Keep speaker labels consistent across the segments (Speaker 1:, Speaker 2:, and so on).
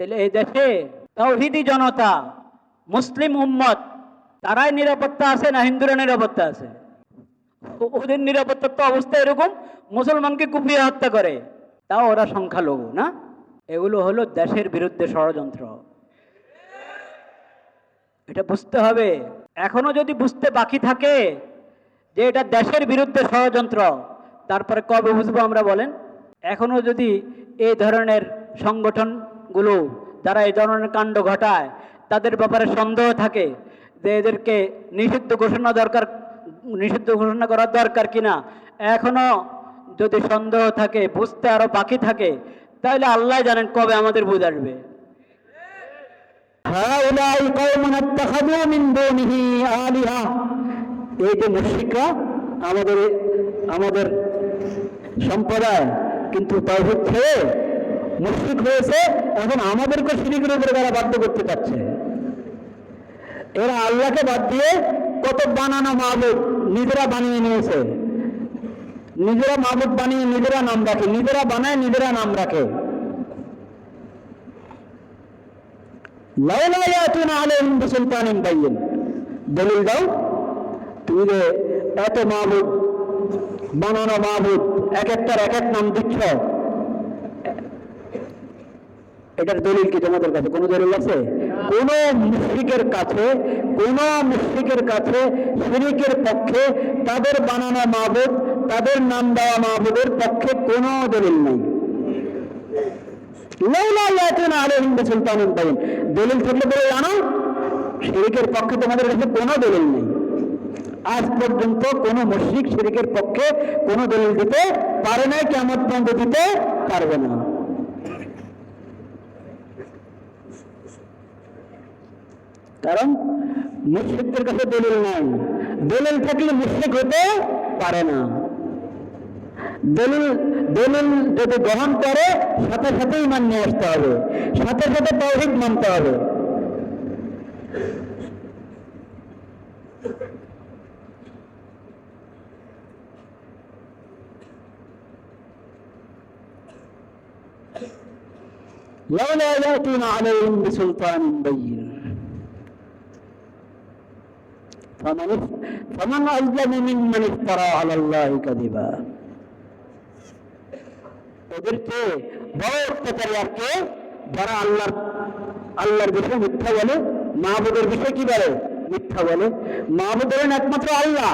Speaker 1: তাহলে এই দেশে তৌহিদি জনতা, মুসলিম উম্মত, তারাই নিরাপত্তা আছে না হিন্দুরা নিরাপত্তা আছে? ওদের নিরাপত্তার তো অবস্থা এরকম, মুসলমানকে কুপিয়ে হত্যা করে। তাও ওরা সংখ্যালঘু, না? এগুলো হলো দেশের বিরুদ্ধে ষড়যন্ত্র। এটা বুঝতে হবে। এখনও যদি বুঝতে বাকি থাকে যে এটা দেশের বিরুদ্ধে ষড়যন্ত্র, তারপরে কবে বুঝব আমরা বলেন? এখনও যদি এই ধরনের সংগঠনগুলো যারা এই ধরনের কাণ্ড ঘটায়, তাদের ব্যাপারে সন্দেহ থাকে যে এদেরকে নিষিদ্ধ ঘোষণা দরকার, নিষিদ্ধ ঘোষণা করার দরকার কিনা। এখনও যদি সন্দেহ থাকে, বুঝতে আরও বাকি থাকে, তাহলে আল্লাহ জানেন কবে আমাদের বুঝ আসবে।
Speaker 2: এই যে মুশরিকরা, আমাদের আমাদের সম্প্রদায় কিন্তু তাই ছেড়ে মুশরিক হয়েছে এখন আমাদেরকে শিরিকের উপরে তারা বাধ্য করতে চাচ্ছে। এরা আল্লাহকে বাদ দিয়ে কত বানানো মাহবুব নিজেরা বানিয়ে নিয়েছে। নিজেরা মাহবুব বানিয়ে নিজেরা নাম রাখে, নিজেরা বানায় নিজেরা নাম রাখে। দলিল দাও, তুমি এত মাহবুব বানানো মাহবুব এক একটার এক এক নাম দিচ্ছ। এটার দলিল কি তোমাদের কাছে? কোনো দলিল আছে? কোন মুশরিকের কাছে, কোন মুশরিকের কাছে, শিরিকের পক্ষে তাদের বানানো মাহবুব, তাদের নাম দেওয়া মাহবুবের পক্ষে কোনো দলিল নেই। দলিল থাকলে বলে জানো, শিরিকের পক্ষে তোমাদের কাছে কোনো দলিল নেই। আজ পর্যন্ত কোনো মুশরিক শিরিকের পক্ষে কোনো দলিল দিতে পারে না কেমন পর্যন্ত দিতে পারবে না। কারণ মুশরিকদের কাছে দলিল নাই দলিল থাকলে মুশরিক হতে পারে না দলিল দলিল যদি গ্রহণ করে সাথে সাথে ইমান নিয়ে আসতে হবে সাথে সাথে তৌহিদ মানতে হবে لولا يأتون عليهم بسلطان بين فمن فمن أظلم ممن افترى على الله كذبا ওদেরকে বড় অত্যাচারী আর কে যারা আল্লাহর আল্লাহর বিষয়ে মিথ্যা বলে মাহবুদের বিষয়ে কি বলে মিথ্যা বলে মাহবুদ হলেন একমাত্র আল্লাহ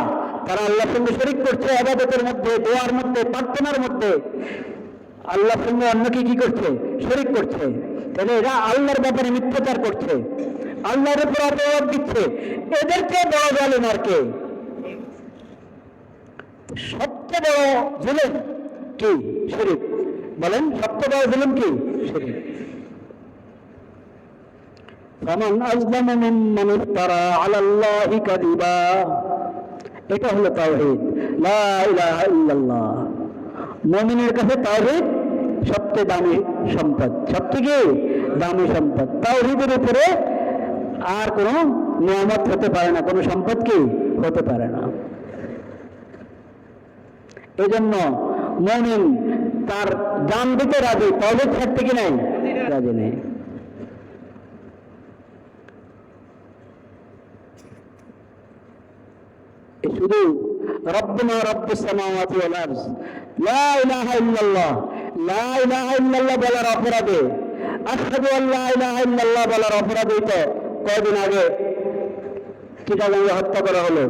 Speaker 2: তারা আল্লাহর সঙ্গে শরিক করছে আবাদতের মধ্যে দোয়ার মধ্যে প্রার্থনার মধ্যে আল্লাহর সঙ্গে অন্যকে কি করছে শরিক করছে তাহলে এরা আল্লাহর ব্যাপারে মিথ্যাচার করছে আল্লাহর উপর অপবাদ দিচ্ছে এদেরকে বড় জালেম আর কে সবচেয়ে বড় জুলুম কি শরীফ বলেন সবচেয়ে বড় জুলুম কি শরীফ فمن أظلم ممن افترى على الله كذبا এটা হলো তাওহীদ লা ইলাহা ইল্লাল্লাহ মুমিনের কাছে তাওহীদ সবচেয়ে দামি সম্পদ সবচেয়ে কি দামি সম্পদ তাওহীদের উপরে আর কোনো নিয়ামত হতে পারে না, কোনো সম্পদ কি হতে পারে না। এই জন্য মমিন তার জান দিতে রাজি তবে ছাড়তে কি নাই? রাজি নেই। শুধু রব্বনা রব্বুস সামাওয়াতি লা লা বলার অপরাধে। আশহাদু আল লা ইলাহা ইল্লাল্লাহ বলার অপরাধেই তো কয়দিন আগে চিটাগাঙ্গে হত্যা করা হলো?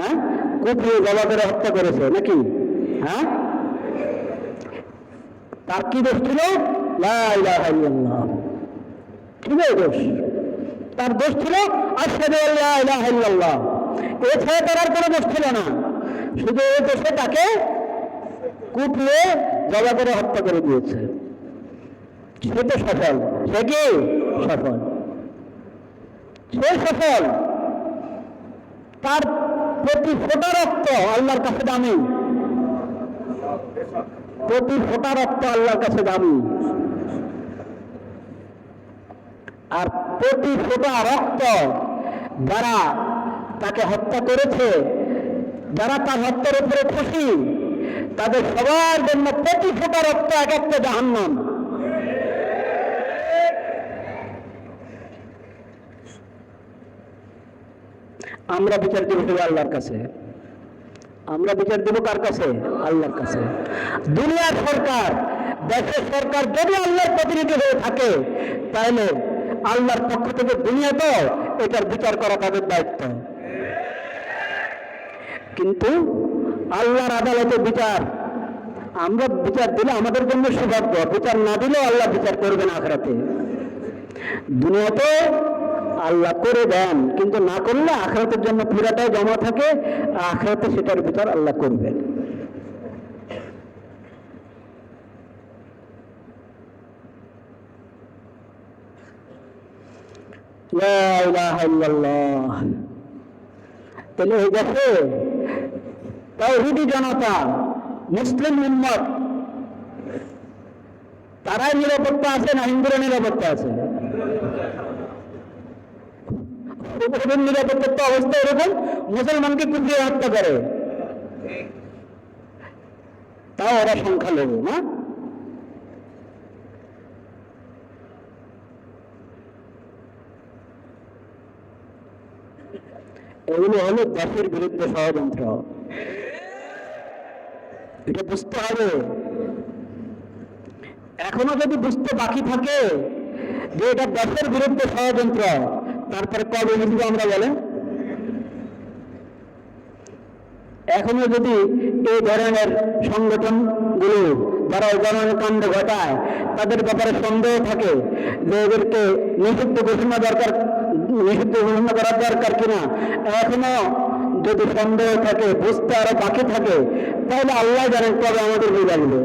Speaker 2: হ্যাঁ? কুপিয়ে গলা করে হত্যা করেছে, নাকি? হ্যাঁ? তার কি দোষ ছিল? দোষ? তার দোষ ছিল ইল্লাল্লাহ। এছাড়া তার আর কোনো দোষ ছিল না। শুধু এই দোষে তাকে কুপিয়ে জবা করে হত্যা করে দিয়েছে। সে তো সফল। সে কি? সফল। সে সফল তার প্রতি ফোটা রক্ত আল্লাহর কাছে দামি। প্রতি ফোটা রক্ত আল্লাহর কাছে দামি। আর প্রতি ফোটা রক্ত যারা তাকে হত্যা করেছে, যারা তার হত্যার উপরে খুশি, তাদের সবার জন্য প্রতি ফোটা রক্ত এক একটা জাহান্নাম। আমরা বিচার দেবো শুধু আল্লাহর কাছে। আমরা বিচার দেবো কার কাছে? আল্লাহর কাছে। দুনিয়ার সরকার, দেশের সরকার যদি আল্লাহর প্রতিনিধি হয়ে থাকে তাহলে আল্লাহর পক্ষ থেকে দুনিয়াতেও এটার বিচার করা তাদের দায়িত্ব। কিন্তু আল্লাহর আদালতে বিচার, আমরা বিচার দিলে আমাদের জন্য সৌভাগ্য, বিচার না দিলেও আল্লাহ বিচার করবেন আখরাতে। দুনিয়াতে আল্লাহ করে দেন, কিন্তু না করলে আখরাতের জন্য পুরাটাই জমা থাকে, আখরাতে সেটার ভিতর আল্লাহ করবেন। তাহলে এই দেশে তাওহিদি জনতা, মুসলিম উম্মত, তারাই নিরাপত্তা আছে না হিন্দুরা নিরাপত্তা আছে ওদের নিরাপত্তার তো অবস্থা এরকম, মুসলমানকে কুপিয়ে হত্যা করে। তাও ওরা সংখ্যালঘু, না? এগুলো হলো দেশের বিরুদ্ধে ষড়যন্ত্র। এটা বুঝতে হবে। এখনও যদি বুঝতে বাকি থাকে যে এটা দেশের বিরুদ্ধে ষড়যন্ত্র। তারপরে কবে বুঝব আমরা বলেন? এখনও যদি এই ধরনের সংগঠনগুলো যারা এই ধরনের কাণ্ড ঘটায়, তাদের ব্যাপারে সন্দেহ থাকে যে এদেরকে নিষিদ্ধ ঘোষণা দরকার, নিষিদ্ধ ঘোষণা করার দরকার কিনা, এখনও যদি সন্দেহ থাকে, বুঝতে আরও বাকি থাকে, তাহলে আল্লাহ জানেন কবে আমাদের বুঝাইবে